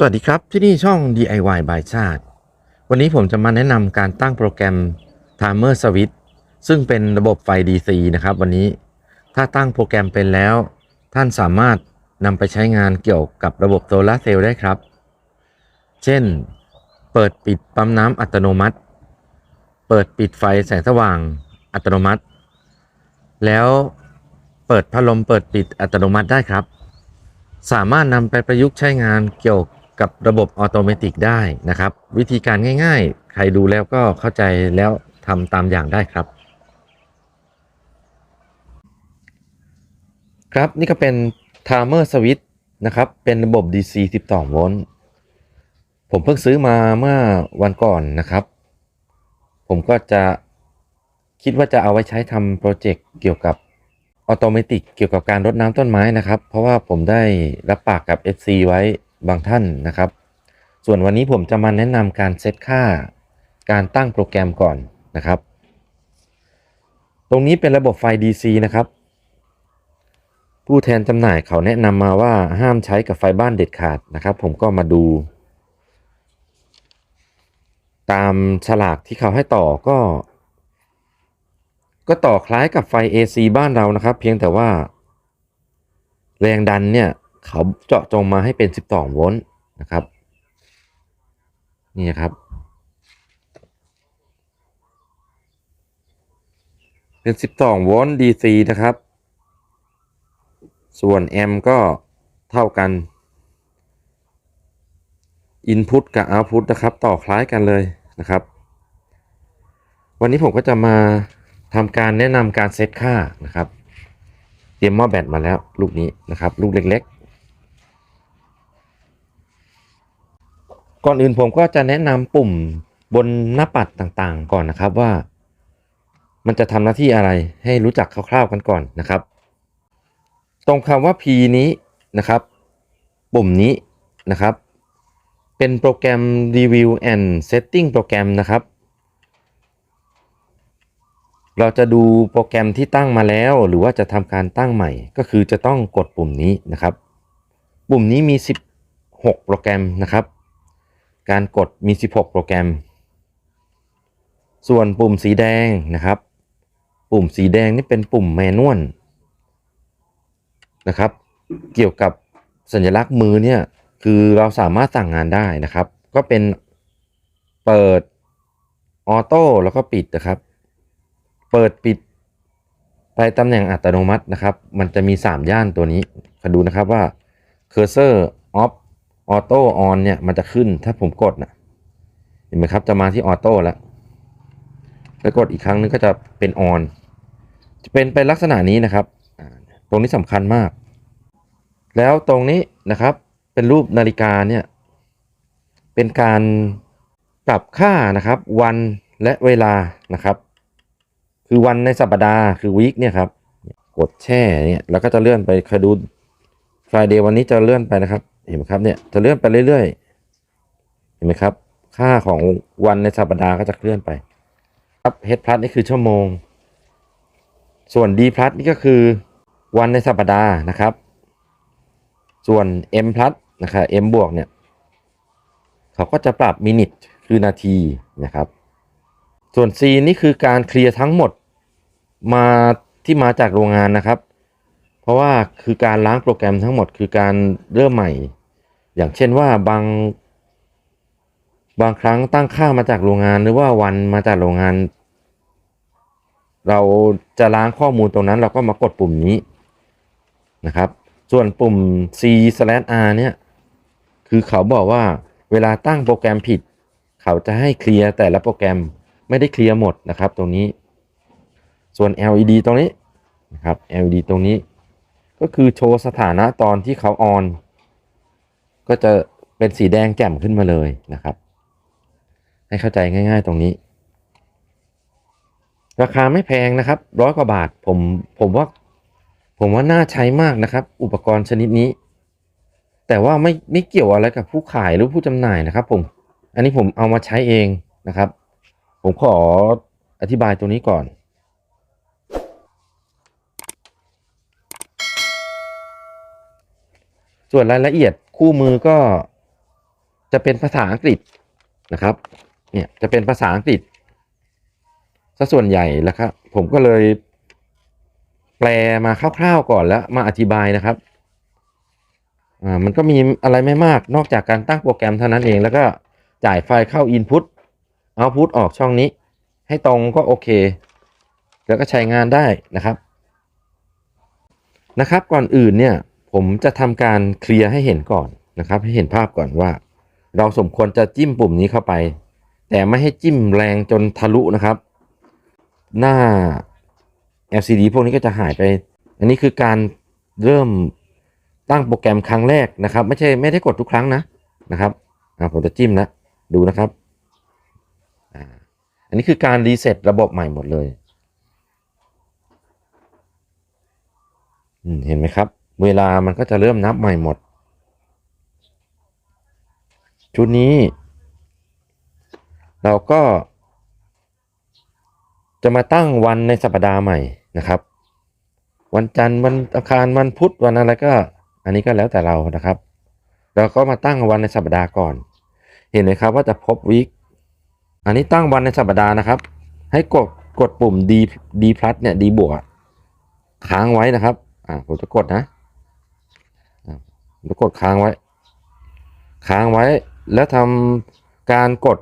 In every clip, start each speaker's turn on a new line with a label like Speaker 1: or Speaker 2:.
Speaker 1: สวัสดีครับ ที่นี่ช่อง DIY by ชาติ วันนี้ผมจะมาแนะนำการตั้งโปรแกรม Timer Switch ซึ่งเป็นระบบไฟ DC นะครับ วันนี้ถ้าตั้งโปรแกรมเป็นแล้ว ท่านสามารถนำไปใช้งานเกี่ยวกับระบบโซลาร์เซลล์ได้ครับ เช่น เปิดปิดปั๊มน้ำอัตโนมัติ เปิดปิดไฟแสงสว่างอัตโนมัติ แล้วเปิดพัดลมเปิดปิดอัตโนมัติได้ครับ สามารถนำไปประยุกต์ใช้งานเกี่ยว กับระบบออโตเมติกได้นะครับ วิธีการง่ายๆ ใครดูแล้วก็เข้าใจแล้วทำตามอย่างได้ครับ ครับนี่ก็เป็น Timer Switch นะครับ เป็นระบบ DC 12 โวลต์ผมเพิ่งซื้อมาเมื่อวันก่อนนะครับ ผมก็จะคิดว่าจะเอาไว้ใช้ทำโปรเจกต์เกี่ยวกับออโตเมติกเกี่ยวกับการรดน้ำต้นไม้นะครับ เพราะว่าผมได้รับปากกับ FC ไว้ บางท่านนะครับ ส่วนวันนี้ผมจะมาแนะนำการเซตค่า การตั้งโปรแกรมก่อนนะครับ ตรงนี้เป็นระบบไฟ DC นะครับ ผู้แทนจำหน่ายเขาแนะนำมาว่าห้ามใช้กับไฟบ้านเด็ดขาดนะครับ ผมก็มาดู ตามฉลากที่เขาให้ต่อก็ ก็ต่อคล้ายกับไฟ AC บ้านเรานะครับ เพียงแต่ว่า แรงดันเนี่ย เขาเจาะจงมาให้เป็น 12 โวลต์นะครับ นี่ครับ เป็น 12 โวลต์ DC นะครับ ส่วนแอมก็เท่ากัน Input กับ Output นะครับ ต่อคล้ายกันเลยนะครับ วันนี้ผมก็จะมาทำการแนะนำการเซตค่านะครับ เตรียมหม้อแบตมาแล้ว ลูกนี้นะครับ ลูกเล็ก ๆ ก่อนอื่นผมก็จะแนะนำปุ่มบนหน้าปัดต่างๆ ก่อนนะครับว่า มันจะทำหน้าที่อะไรให้รู้จักคร่าวๆกันก่อนนะครับ ตรงคำว่า P นี้นะครับ ปุ่มนี้นะครับ เป็นโปรแกรม Review and Setting โปรแกรมนะครับ เราจะดูโปรแกรมที่ตั้งมาแล้ว หรือว่าจะทำการตั้งใหม่ ก็คือจะต้องกดปุ่มนี้นะครับ ปุ่มนี้มี 16 โปรแกรมนะครับ การกดมี 16 โปรแกรม ส่วนปุ่มสีแดงนะครับ ปุ่มสีแดงนี่เป็นปุ่มแมนนวลนะครับ เกี่ยวกับสัญลักษณ์มือเนี่ยคือเราสามารถสั่งงานได้นะครับ ก็เป็นเปิดออโต้แล้วก็ปิดนะครับ เปิดปิดไปตำแหน่งอัตโนมัตินะครับ มันจะมี 3 ย่านตัวนี้คอดูนะครับว่า cursor off auto on เนี่ยมันจะขึ้นถ้าผมกดนะเห็นไหมครับจะมาที่ออโต้แล้วแล้วกดอีกครั้งนึงก็จะเป็น on จะเป็นเป็นลักษณะนี้นะครับ ตรงนี้สำคัญมาก แล้วตรงนี้นะครับเป็นรูปนาฬิกาเนี่ยเป็นการปรับค่านะครับวันและเวลานะครับ คือวันในสัปดาห์คือวีคเนี่ยครับกดแช่เนี่ยแล้วก็จะเลื่อนไปคยดู Friday วันนี้จะเลื่อนไปนะครับ เห็นไหมครับเนี่ยจะเลื่อนไปเรื่อยๆ เห็นไหมครับ ค่าของวันในสัปดาห์ก็จะเคลื่อนไป ครับ H plus นี่คือชั่วโมง ส่วน D plus นี่ก็คือวันในสัปดาห์นะครับ ส่วน M plus นะครับ M บวกเนี่ยเขาก็จะปรับมินิทคือนาทีนะครับ ส่วน C นี่คือการเคลียร์ทั้งหมดมาที่มาจากโรงงานนะครับ เพราะว่าคือการล้างโปรแกรมทั้งหมดคือการเริ่มใหม่ อย่างเช่นว่าบาง บางครั้งตั้งค่ามาจากโรงงานหรือว่าวันมาจากโรงงาน เราจะล้างข้อมูลตรงนั้น เราก็มากดปุ่มนี้นะครับ ส่วนปุ่ม C R เนี่ย คือเขาบอกว่าเวลาตั้งโปรแกรมผิด เขาจะให้เคลียร์แต่ละโปรแกรมไม่ได้เคลียร์หมดนะครับ ตรงนี้ ส่วน LED ตรงนี้นะครับ LED ตรงนี้ ก็คือโชว์สถานะตอนที่เขาออน ก็จะเป็นสีแดงแจ่มขึ้นมาเลยนะครับ ให้เข้าใจง่าย ๆ ตรงนี้ ราคาไม่แพงนะครับร้อยกว่าบาทผมผมว่า ผมว่าน่าใช้มากนะครับ อุปกรณ์ชนิดนี้ แต่ว่าไม่ไม่เกี่ยวอะไรกับผู้ขายหรือผู้จำหน่ายนะครับ ผม อันนี้ผมเอามาใช้เองนะครับ ผมขออธิบายตรงนี้ก่อนส่วนรายละเอียด คู่มือก็จะเป็นภาษาอังกฤษนะครับ เนี่ยจะเป็นภาษาอังกฤษซะส่วนใหญ่แล้วครับผมก็เลย แปลมาคร่าวๆก่อนแล้วมาอธิบายนะครับอ่ามันก็มีอะไรไม่มากนอกจากการตั้งโปรแกรมเท่านั้นเองแล้วก็จ่ายไฟล์เข้า Input Output ออกช่องนี้ ให้ตรงก็โอเค แล้วก็ใช้งานได้นะครับ นะครับก่อนอื่นเนี่ย ผมจะทำการเคลียร์ให้เห็นก่อนนะครับ ให้เห็นภาพก่อนว่า เราสมควรจะจิ้มปุ่มนี้เข้าไป แต่ไม่ให้จิ้มแรงจนทะลุนะครับ หน้า LCD พวกนี้ก็จะหายไป อันนี้คือการเริ่มตั้งโปรแกรมครั้งแรกนะครับ ไม่ใช่ไม่ได้กดทุกครั้งนะนะครับผมจะจิ้มนะดูนะครับอันนี้คือการรีเซ็ตระบบใหม่หมดเลยเห็นไหมครับ เวลามันก็จะเริ่มนับใหม่หมด ชุดนี้ เราก็ จะมาตั้งวันในสัปดาห์ใหม่นะครับ วันจันทร์วันอังคารวันพุธวันอะไรก็ อันนี้ก็แล้วแต่เรานะครับ เราก็มาตั้งวันในสัปดาห์ก่อน เห็นไหมครับว่าจะพบวีคอันนี้ตั้งวันในสัปดาห์นะครับ ให้กดกดปุ่ม D D plus เนี่ย D บวกค้างไว้นะครับ อ่าผมจะกดนะ อ่าผมจะกดค้างไว้ ค้างไว้ แล้วทำการกด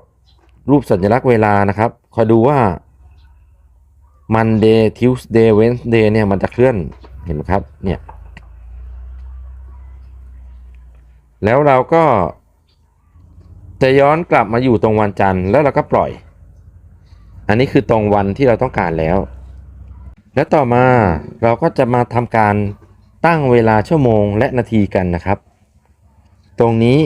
Speaker 1: รูปสัญลักษณ์เวลานะครับ คอยดูว่า Monday Tuesday Wednesday เนี่ยมันจะเคลื่อนเห็นไหมครับ เนี่ย แล้วเราก็ จะย้อนกลับมาอยู่ตรงวันจันทร์แล้วเราก็ปล่อย อันนี้คือตรงวันที่เราต้องการแล้ว แล้วต่อมาเราก็จะมาทำการ ตั้งเวลาชั่วโมงและนาทีกันนะครับ ตรงนี้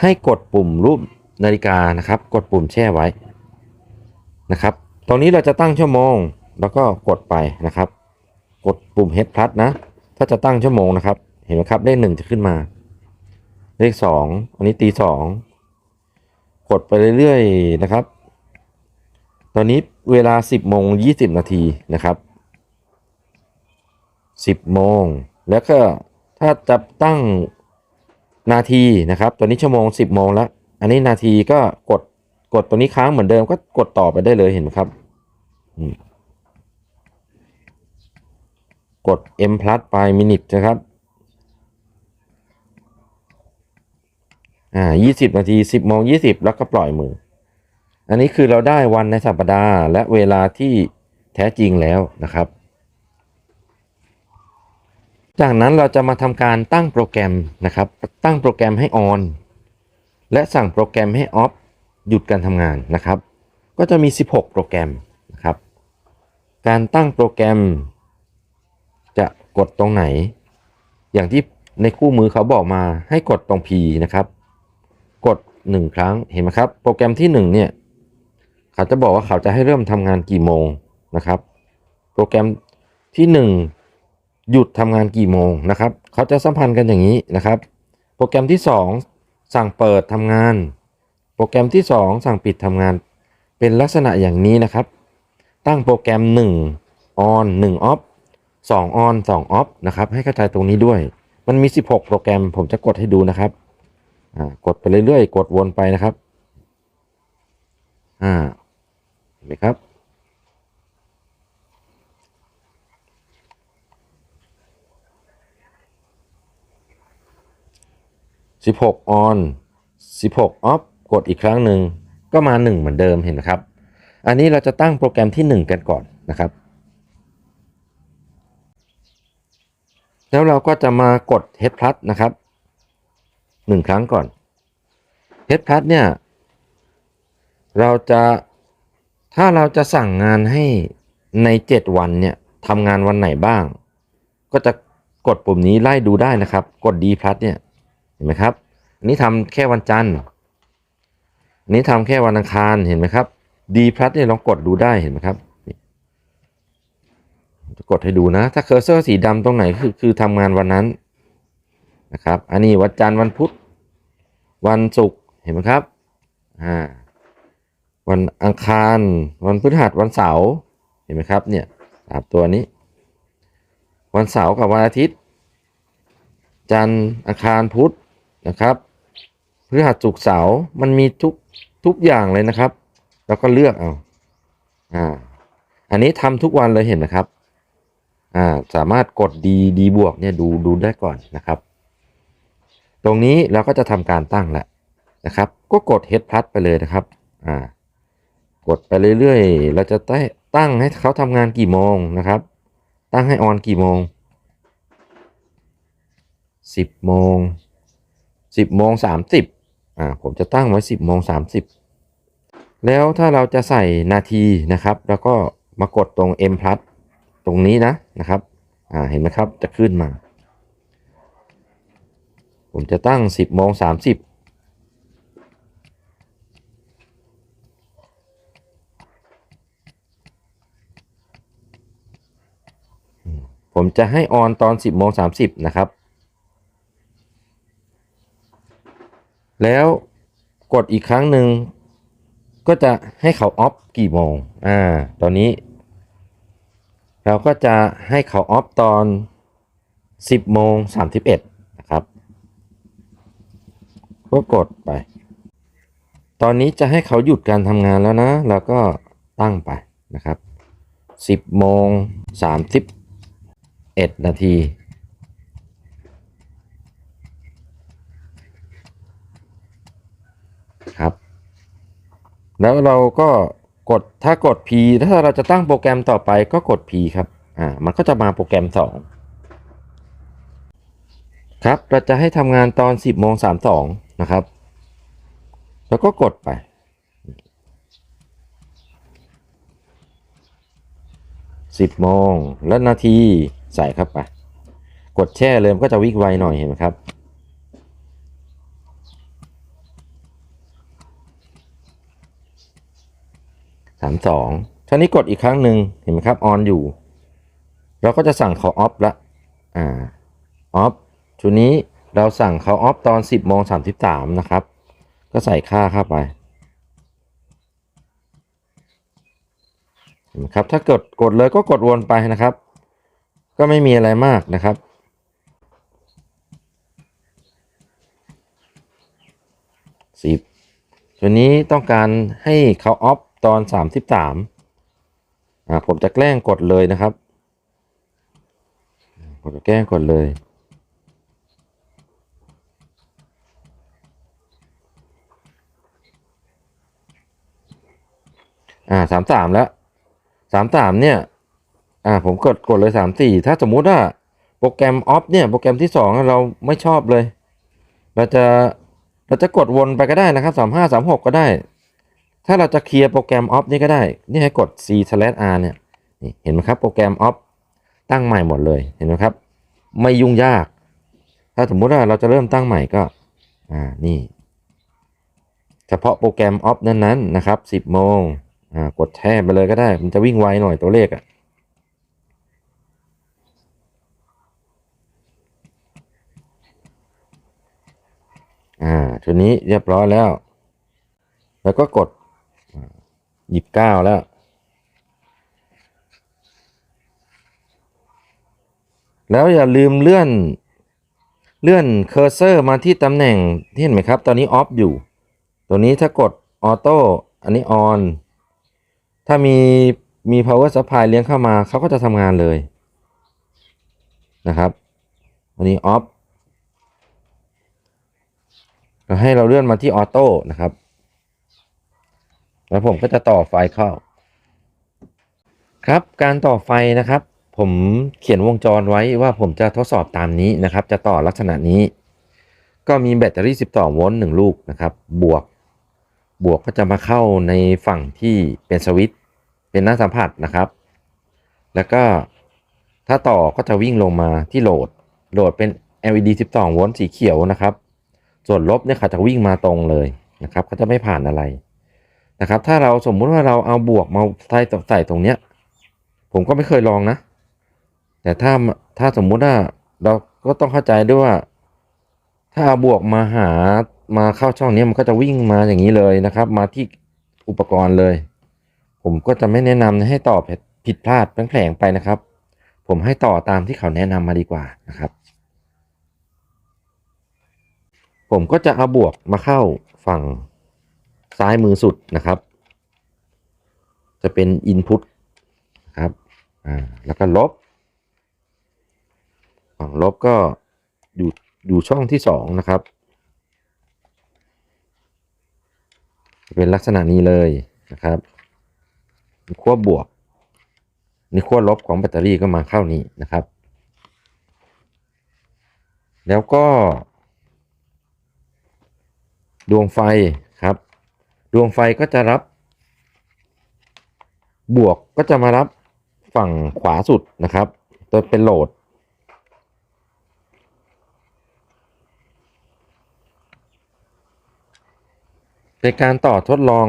Speaker 1: ให้กดปุ่มรูปนาฬิกานะครับ กดปุ่มแช่ไว้นะครับ ตรงนี้เราจะตั้งชั่วโมงแล้วก็กดไปนะครับ กดปุ่ม H plus นะ ถ้าจะตั้งชั่วโมงนะครับ เห็นไหมครับเลขหนึ่งจะขึ้นมา เลขสองอันนี้ตีสองกดไปเรื่อยๆนะครับ ตอนนี้เวลา 10โมง20 นาทีนะครับ 10โมง แล้วก็ถ้าจะตั้งนาทีนะครับ ตัวนี้ชั่วโมง 10โมงแล้ว อันนี้นาทีก็กดกดตัวนี้ค้างเหมือนเดิมก็กดต่อไปได้เลยเห็นไหมครับกด M plus ไปมินิทนะครับ อ่า 20 นาที 10โมง20 แล้วก็ปล่อยมือ อันนี้คือเราได้วันในสัปดาห์และเวลาที่แท้จริงแล้วนะครับ จากนั้นเราจะมาทำการตั้งโปรแกรมนะครับ ตั้งโปรแกรมให้ on และสั่งโปรแกรมให้ off หยุดการทำงานนะครับ ก็จะมี 16 โปรแกรมนะครับ การตั้งโปรแกรม จะกดตรงไหน อย่างที่ในคู่มือเขาบอกมาให้กดตรง P นะครับ กด 1 ครั้งเห็นไหมครับ โปรแกรมที่ 1 เนี่ย เขาจะบอกว่าเขาจะให้เริ่มทำงานกี่โมงนะครับ โปรแกรมที่ 1 หยุดทำงานกี่โมงนะครับเขาจะสัมพันธ์กันอย่างนี้นะครับ โปรแกรมที่ 2 สั่งเปิดทำงาน โปรแกรมที่ 2 สั่งปิดทำงาน เป็นลักษณะอย่างนี้นะครับ ตั้งโปรแกรม 1 on 1 off 2 on 2 off นะครับให้เข้าใจตรงนี้ด้วย มันมี 16 โปรแกรมผมจะกดให้ดูนะครับกดไปเรื่อยๆ กดวนไปนะครับ อ่าเห็นไหมครับ สิบหก on สิบหก off กดอีกครั้งหนึ่งก็มาหนึ่งเหมือนเดิมเห็นไหมครับ อันนี้เราจะตั้งโปรแกรมที่หนึ่งกันก่อนนะครับ แล้วเราก็จะมากด Head Plus นะครับหนึ่งครั้งก่อน Head Plus เนี่ย เราจะถ้าเราจะสั่งงานให้ใน 7 วันเนี่ยทำงานวันไหนบ้าง ก็จะกดปุ่มนี้ไล่ดูได้นะครับ กด D plus เนี่ย เห็นไหมครับอันนี้ทำแค่วันจันทร์อันนี้ทำแค่วันอังคารเห็นไหมครับ D plus เนี่ยลองกดดูได้เห็นไหมครับจะกดให้ดูนะ ถ้าเคอร์เซอร์สีดำตรงไหนคือคือทำงานวันนั้นนะครับ อันนี้วันจันทร์วันพุธวันศุกร์เห็นไหมครับอ่าวันอังคาร วันพฤหัสวันเสาร์เห็นไหมครับเนี่ยสามตัวนี้ วันเสาร์กับวันอาทิตย์ จันทร์อังคารพุธ นะครับพฤหัสศุกร์เสาร์มันมีทุกทุกอย่างเลยนะครับ แล้วก็เลือกเอาอ่าอันนี้ทำทุกวันเลยเห็นไหมครับอ่าสามารถกดดีดีบวกเนี่ยดูดูได้ก่อนนะครับ ตรงนี้เราก็จะทำการตั้งแหละนะครับ ก็กด H plus ไปเลยนะครับอ่ากดไปเรื่อยๆ เราจะได้ตั้งให้เขาทำงานกี่โมงนะครับ ตั้งให้ออนกี่โมงสิบโมง สิบโมงสามสิบอ่าผมจะตั้งไว้สิบโมงสามสิบแล้วถ้าเราจะใส่นาทีนะครับ แล้วก็มากดตรง M plus ตรงนี้นะนะครับอ่าเห็นไหมครับจะขึ้นมา ผมจะตั้งสิบโมงสามสิบผมจะให้ออนตอน 10โมง30นะครับ แล้วกดอีกครั้งหนึ่งก็จะให้เขาออฟกี่โมงอ่าตอนนี้ เราก็จะให้เขาออฟตอน 10โมง31นะครับก็กดไป ตอนนี้จะให้เขาหยุดการทำงานแล้วนะแล้วก็ตั้งไปนะครับ 10โมง30เอ็ดนาทีครับ แล้วเราก็กดถ้ากด P ถ้าเราจะตั้งโปรแกรมต่อไปก็กด P ครับอ่ามันก็จะมาโปรแกรม 2 ครับเราจะให้ทำงานตอน 10โมง32นะครับ แล้วก็กดไป10โมงแล้วนาทีใส่เข้าไป กดแช่เลยมันก็จะวิ่งไวหน่อยเห็นไหมครับ สามสองท่านี้กดอีกครั้งหนึ่งเห็นไหมครับ ออนอยู่ เราก็จะสั่งเขาออฟละอ่าออฟชุดนี้เราสั่งเขาออฟตอน 10โมง33นะครับ ก็ใส่ค่าเข้าไปเห็นไหมครับถ้ากดกดเลยก็กดวนไปนะครับ ก็ไม่มีอะไรมากนะครับสิบตัวนี้ต้องการให้เขาออฟ ตอนสามสิบสามอ่าผมจะแกล้งกดเลยนะครับ ผมจะแกล้งกดเลยอ่าสามสามแล้วสามสามเนี่ย อ่า ผมกดกดเลยสามสี่ถ้าสมมุติว่าโปรแกรมออฟเนี่ย โปรแกรมที่สองเราไม่ชอบเลย เราจะ เราจะกดวนไปก็ได้นะครับสามห้าสามหกก็ได้ ถ้าเราจะเคลียร์โปรแกรมออฟนี่ก็ได้ นี่ให้กด c r เนี่ยนี่เห็นไหมครับโปรแกรมออฟตั้งใหม่หมดเลยเห็นไหมครับ ไม่ยุ่งยาก ถ้าสมมุติว่าเราจะเริ่มตั้งใหม่ก็อ่านี่ เฉพาะโปรแกรมออฟนั้นๆนะครับสิบโมงอ่ากดแช่ไปเลยก็ได้ มันจะวิ่งไวหน่อยตัวเลขอะ่ะอ่าชุดนี้เรียบร้อยแล้ว แล้วก็กด หยิบเก้าแล้ว แล้วอย่าลืมเลื่อนเลื่อนเคอร์เซอร์มาที่ตำแหน่งที่เห็นไหมครับ ตอนนี้ออฟอยู่ ตัวนี้ถ้ากดออโต้อันนี้ออนถ้ามีมี power supply เลี้ยงเข้ามาเขาก็จะทำงานเลยนะครับอันนี้ออฟเราให้เราเลื่อนมาที่ออโต้นะครับ แล้วผมก็จะต่อไฟเข้า ครับการต่อไฟนะครับ ผมเขียนวงจรไว้ว่าผมจะทดสอบตามนี้นะครับ จะต่อลักษณะนี้ ก็มีแบตเตอรี่ 12 โวลต์1ลูกนะครับ บวก บวกก็จะมาเข้าในฝั่งที่เป็นสวิตช์เป็นหน้าสัมผัสนะครับ แล้วก็ถ้าต่อก็จะวิ่งลงมาที่โหลด โหลดเป็น LED 12 โวลต์สีเขียวนะครับ ส่วนลบเนี่ยเขาจะวิ่งมาตรงเลยนะครับเขาจะไม่ผ่านอะไร นะครับถ้าเราสมมุติว่าเราเอาบวกมาใส่ใส่ตรงเนี้ย ผมก็ไม่เคยลองนะ แต่ถ้าถ้าสมมุติว่าเราก็ต้องเข้าใจด้วยว่า ถ้าเอาบวกมาหามาเข้าช่องนี้มันก็จะวิ่งมาอย่างนี้เลยนะครับ มาที่อุปกรณ์เลย ผมก็จะไม่แนะนำให้ต่อผิดพลาดแผลงๆไปนะครับ ผมให้ต่อตามที่เขาแนะนำมาดีกว่านะครับ ผมก็จะเอาบวกมาเข้าฝั่ง ซ้ายมือสุดนะครับ จะเป็น input ครับอ่าแล้วก็ลบฝั่งลบก็อยู่อยู่ช่องที่สองนะครับจะเป็นลักษณะนี้เลยนะครับขั้วบวกนี่ขั้วลบของแบตเตอรี่ก็มาเข้านี้นะครับ แล้วก็ ดวงไฟ ดวงไฟก็จะรับ บวกก็จะมารับฝั่งขวาสุดนะครับตัวเป็นโหลด ในการต่อทดลอง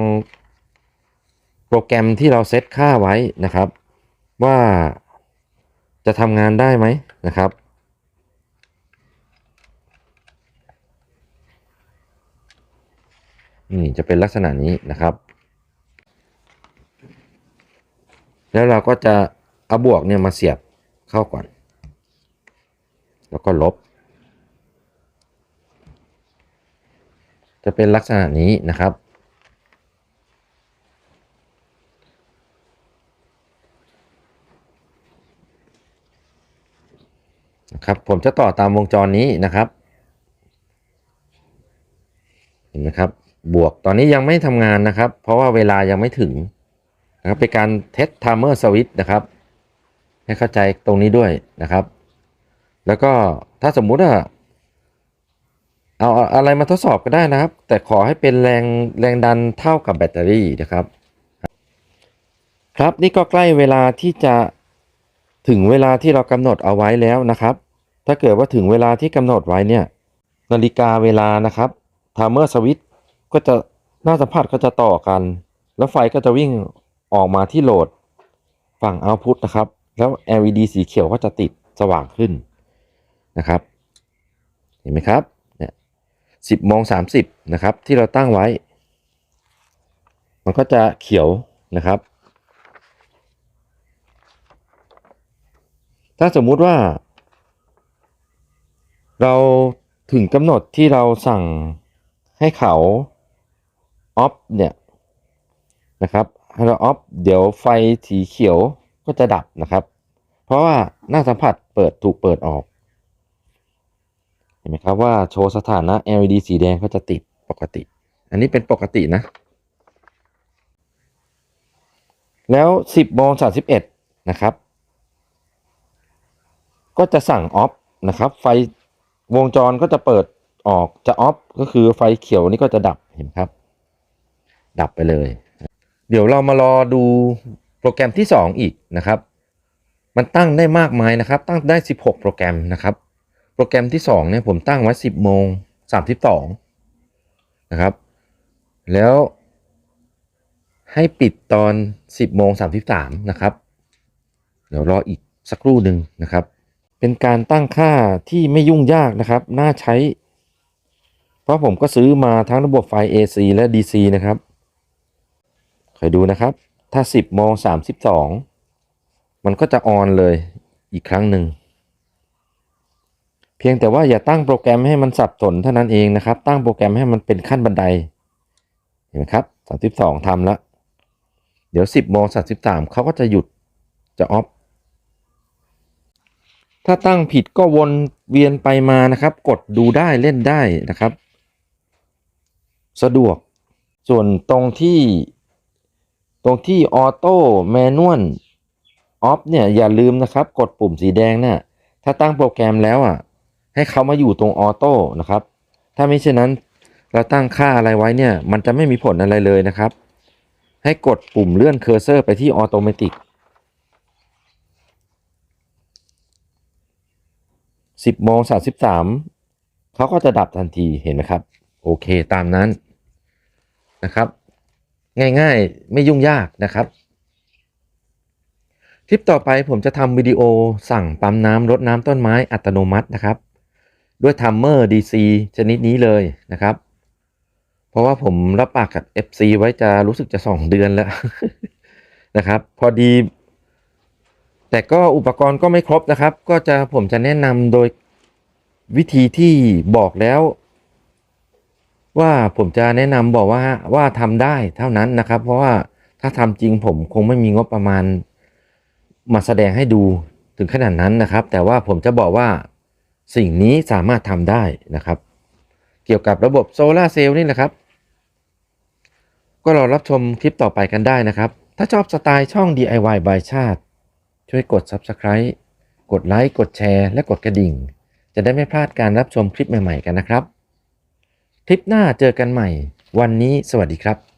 Speaker 1: โปรแกรมที่เราเซตค่าไว้นะครับ ว่าจะทำงานได้ไหมนะครับ นี่จะเป็นลักษณะนี้นะครับ แล้วเราก็จะเอาบวกเนี่ยมาเสียบเข้าก่อน แล้วก็ลบ จะเป็นลักษณะนี้นะครับ นะครับ ผมจะต่อตามวงจรนี้นะครับ เห็นไหมครับ บวก ตอนนี้ยังไม่ทำงานนะครับ เพราะว่าเวลายังไม่ถึงนะครับเป็นการเทสไทม์เมอร์สวิตนะครับ ให้เข้าใจตรงนี้ด้วยนะครับ แล้วก็ถ้าสมมุติว่าเอาอะไรมาทดสอบก็ได้นะครับ แต่ขอให้เป็นแรงแรงดันเท่ากับแบตเตอรี่นะครับ ครับนี่ก็ใกล้เวลาที่จะถึงเวลาที่เรากำหนดเอาไว้แล้วนะครับ ถ้าเกิดว่าถึงเวลาที่กำหนดไว้เนี่ย นาฬิกาเวลานะครับไทม์เมอร์สวิต ก็จะหน้าสัมผัสก็จะต่อกัน แล้วไฟก็จะวิ่งออกมาที่โหลดฝั่งเอาพุตนะครับ แล้ว LED สีเขียวก็จะติดสว่างขึ้นนะครับ เห็นไหมครับเนี่ยสิบโมงสามสิบนะครับ ที่เราตั้งไว้ มันก็จะเขียวนะครับ ถ้าสมมุติว่า เราถึงกำหนดที่เราสั่งให้เขา ออฟเนี่ยนะครับให้เราออฟเดี๋ยวไฟสีเขียวก็จะดับนะครับ เพราะว่าหน้าสัมผัสเปิดถูกเปิดออก เห็นไหมครับว่าโชว์สถานะ LED สีแดงก็จะติดปกติ อันนี้เป็นปกตินะ แล้ว 10โมง31นะครับ ก็จะสั่งออฟนะครับ ไฟวงจรก็จะเปิดออกจะออฟก็คือไฟเขียวนี่ก็จะดับเห็นไหมครับ ดับไปเลย เดี๋ยวเรามารอดูโปรแกรมที่ 2 อีกนะครับ มันตั้งได้มากมายนะครับ ตั้งได้ 16 โปรแกรมนะครับ โปรแกรมที่2เนี่ยผมตั้งไว้ 10 โมง 32 นะครับ แล้วให้ปิดตอน 10 โมง 33 นะครับ เดี๋ยวรออีกสักครู่หนึ่งนะครับ เป็นการตั้งค่าที่ไม่ยุ่งยากนะครับ น่าใช้ เพราะผมก็ซื้อมาทั้งระบบไฟ AC และ DC นะครับ คอยดูนะครับ ถ้า 10โมง32 มันก็จะออนเลยอีกครั้งหนึ่ง เพียงแต่ว่าอย่าตั้งโปรแกรมให้มันสับสนเท่านั้นเองนะครับ ตั้งโปรแกรมให้มันเป็นขั้นบันได เห็นไหมครับ 32ทำแล้ว เดี๋ยว 10โมง33เขาก็จะหยุดจะออฟถ้าตั้งผิดก็วนเวียนไปมานะครับ กดดูได้เล่นได้นะครับ สะดวกส่วนตรงที่ ตรงที่ออโต้แมนนวลออฟเนี่ยอย่าลืมนะครับ กดปุ่มสีแดงเนี่ยถ้าตั้งโปรแกรมแล้วอะ ให้เขามาอยู่ตรงออโต้นะครับ ถ้าไม่เช่นนั้นเราตั้งค่าอะไรไว้เนี่ย มันจะไม่มีผลอะไรเลยนะครับ ให้กดปุ่มเลื่อนเคอร์เซอร์ไปที่ออโตเมติกสิบโมงสาสิบสามเขาก็จะดับทันทีเห็นไหมครับ โอเคตามนั้นนะครับ ง่ายๆ ไม่ยุ่งยากนะครับ คลิปต่อไปผมจะทำวิดีโอสั่งปั๊มน้ำรดน้ำต้นไม้อัตโนมัตินะครับ ด้วยทัมเมอร์ DC ชนิดนี้เลยนะครับ เพราะว่าผมรับปากกับ FC ไว้จะรู้สึกจะ2เดือนแล้วนะครับ พอดี แต่ก็อุปกรณ์ก็ไม่ครบนะครับ ก็จะผมจะแนะนำโดยวิธีที่บอกแล้ว ว่าผมจะแนะนำบอกว่าว่าทำได้เท่านั้นนะครับ เพราะว่าถ้าทำจริงผมคงไม่มีงบประมาณ มาแสดงให้ดูถึงขนาดนั้นนะครับ แต่ว่าผมจะบอกว่าสิ่งนี้สามารถทำได้นะครับ เกี่ยวกับระบบโซลาเซลล์นี่แหละครับ ก็รอรับชมคลิปต่อไปกันได้นะครับ ถ้าชอบสไตล์ช่อง DIY by ชาติ ช่วยกด Subscribe กดไลค์กดแชร์ และกดกระดิ่ง จะได้ไม่พลาดการรับชมคลิปใหม่ ๆ กันนะครับ คลิปหน้าเจอกันใหม่ วันนี้สวัสดีครับ